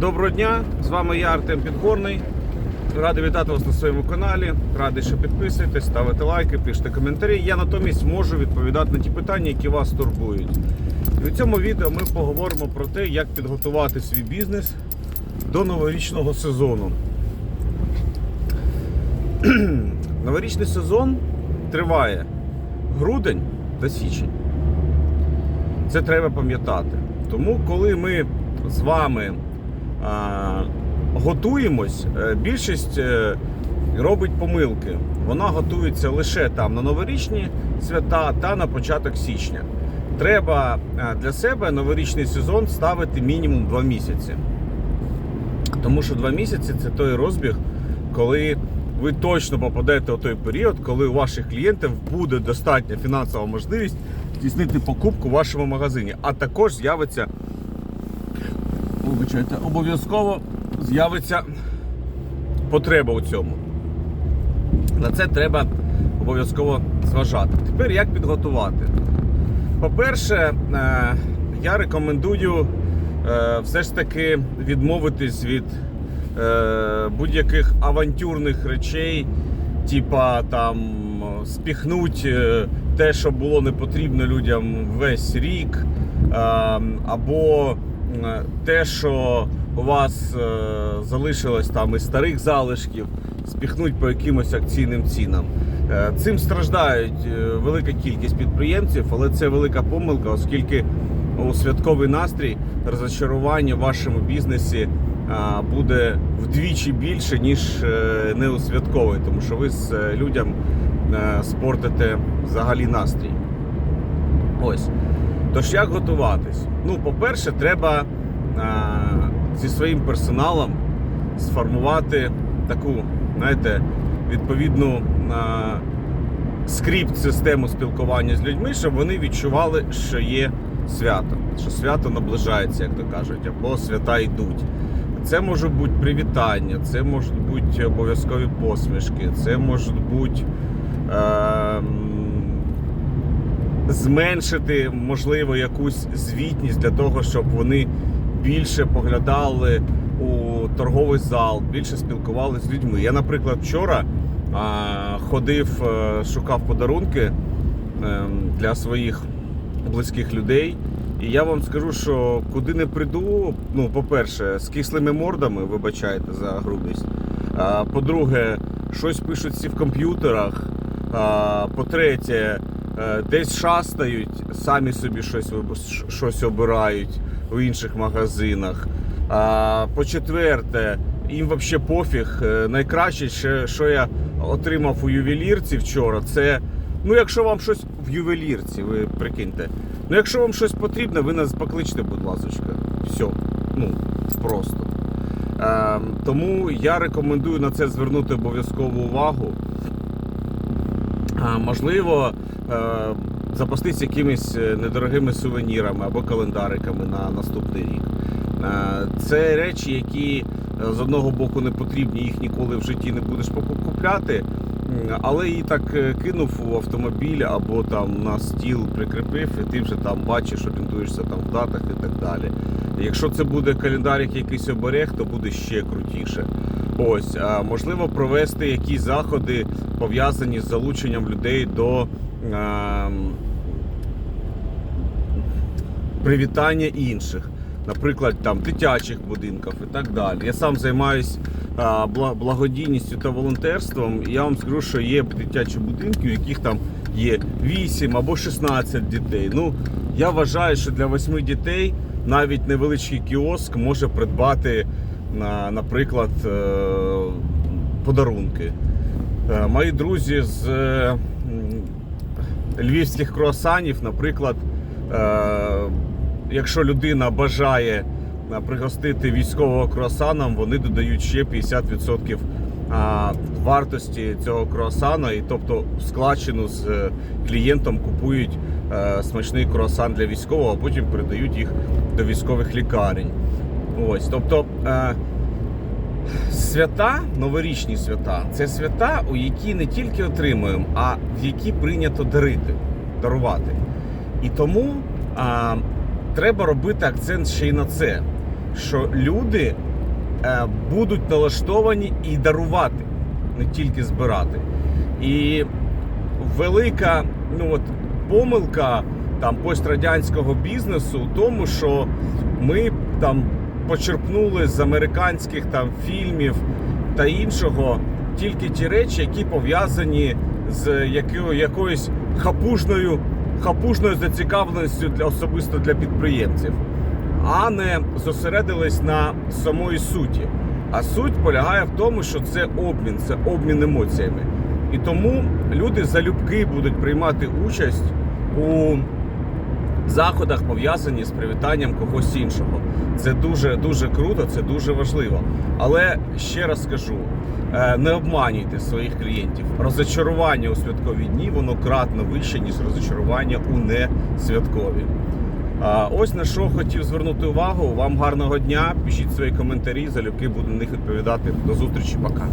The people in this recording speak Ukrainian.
Доброго дня! З вами я Артем Підгорний. Радий вітати вас на своєму каналі. Радий, що підписуєтесь, ставите лайки, пишете коментарі. Я натомість можу відповідати на ті питання, які вас турбують. І в цьому відео ми поговоримо про те, як підготувати свій бізнес до новорічного сезону. Новорічний сезон триває грудень та січень. Це треба пам'ятати. Тому, коли ми з вами готуємось, е, більшість е, робить помилки. Вона готується лише там на новорічні свята та на початок січня. Треба е, для себе новорічний сезон ставити мінімум 2 місяці. Тому що 2 місяці це той розбіг, коли ви точно попадете у той період, коли у ваших клієнтів буде достатня фінансова можливість здійснити покупку в вашому магазині. А також з'явиться, вибачайте, обов'язково з'явиться потреба у цьому. На це треба обов'язково зважати. Тепер як підготувати? По-перше, е, я рекомендую е, все ж таки відмовитись від е, будь-яких авантюрних речей, типа там спіхнуть те, що було не потрібно людям весь рік, або те, що у вас е, залишилось там із старих залишків, спіхнуть по якимось акційним цінам. Е, Цим страждають е, велика кількість підприємців, але це велика помилка, оскільки у святковий настрій розчарування в вашому бізнесі буде вдвічі більше, ніж е, не у святковий, тому що ви з е, людям е, спортите взагалі настрій. Ось. Тож як готуватись? Ну, по-перше, треба а, зі своїм персоналом сформувати таку, знаєте, відповідну а, скрипт-систему спілкування з людьми, щоб вони відчували, що є свято, що свято наближається, як то кажуть, або свята йдуть. Це можуть бути привітання, це можуть бути обов'язкові посмішки, це можуть бути. Е- зменшити, можливо, якусь звітність для того, щоб вони більше поглядали у торговий зал, більше спілкувалися з людьми. Я, наприклад, вчора ходив, е, шукав подарунки е, для своїх близьких людей. І я вам скажу, що куди не прийду, ну, по-перше, з кислими мордами, вибачайте за грубість. По-друге, щось пишуть всі в комп'ютерах. По-третє, десь шастають, самі собі щось, щось обирають в інших магазинах. По-четверте, їм взагалі пофіг. Е, Найкраще, ще, що я отримав у ювелірці вчора, це. Ну, якщо вам щось в ювелірці, ви прикиньте. Ну, якщо вам щось потрібно, ви нас покличте, будь ласка. Все. Ну, просто. Е, тому я рекомендую на це звернути обов'язкову увагу. Можливо, е, запастись якимись е, недорогими сувенірами або календариками на наступний рік. Е, Це речі, які з одного боку не потрібні, їх ніколи в житті не будеш купляти, але її так кинув у автомобіль або там на стіл прикріпив, і ти вже там бачиш, орієнтуєшся там в датах і так далі. Якщо це буде календарик якийсь оберег, то буде ще крутіше. Ось, можливо, провести якісь заходи пов'язані з залученням людей до ем, привітання інших, наприклад, там дитячих будинків і так далі. Я сам займаюся благодійністю та волонтерством. І я вам скажу, що є дитячі будинки, у яких там є 8 або 16 дітей. Ну, я вважаю, що для 8 дітей навіть невеличкий кіоск може придбати, на- наприклад, е, подарунки. Е, Мої друзі з е, львівських круасанів, наприклад, якщо людина бажає пригостити військового круасаном, вони додають ще 50% вартості цього круасана, і тобто складчину з клієнтом купують смачний круасан для військового, а потім передають їх до військових лікарень. Ось, тобто. е, Свята, новорічні свята, це свята, у які не тільки отримуємо, а в які прийнято дарити, дарувати. І тому а, треба робити акцент ще й на це, що люди е, будуть налаштовані і дарувати, не тільки збирати. І велика ну от, помилка там пострадянського бізнесу в тому, що ми там почерпнули з американських там фільмів та іншого тільки ті речі, які пов'язані з якою, якоюсь хапужною, хапужною зацікавленістю для особисто для підприємців, а не зосередились на самої суті. А суть полягає в тому, що це обмін, це обмін емоціями. І тому люди залюбки будуть приймати участь у заходах, пов'язані з привітанням когось іншого. Це дуже дуже круто, це дуже важливо. Але ще раз скажу: е, не обманюйте своїх клієнтів. Розочарування у святкові дні воно кратно вище, ніж розочарування у несвяткові. Ось на що хотів звернути увагу. Вам гарного дня. Пишіть свої коментарі, залюбки буду на них відповідати. До зустрічі, пока.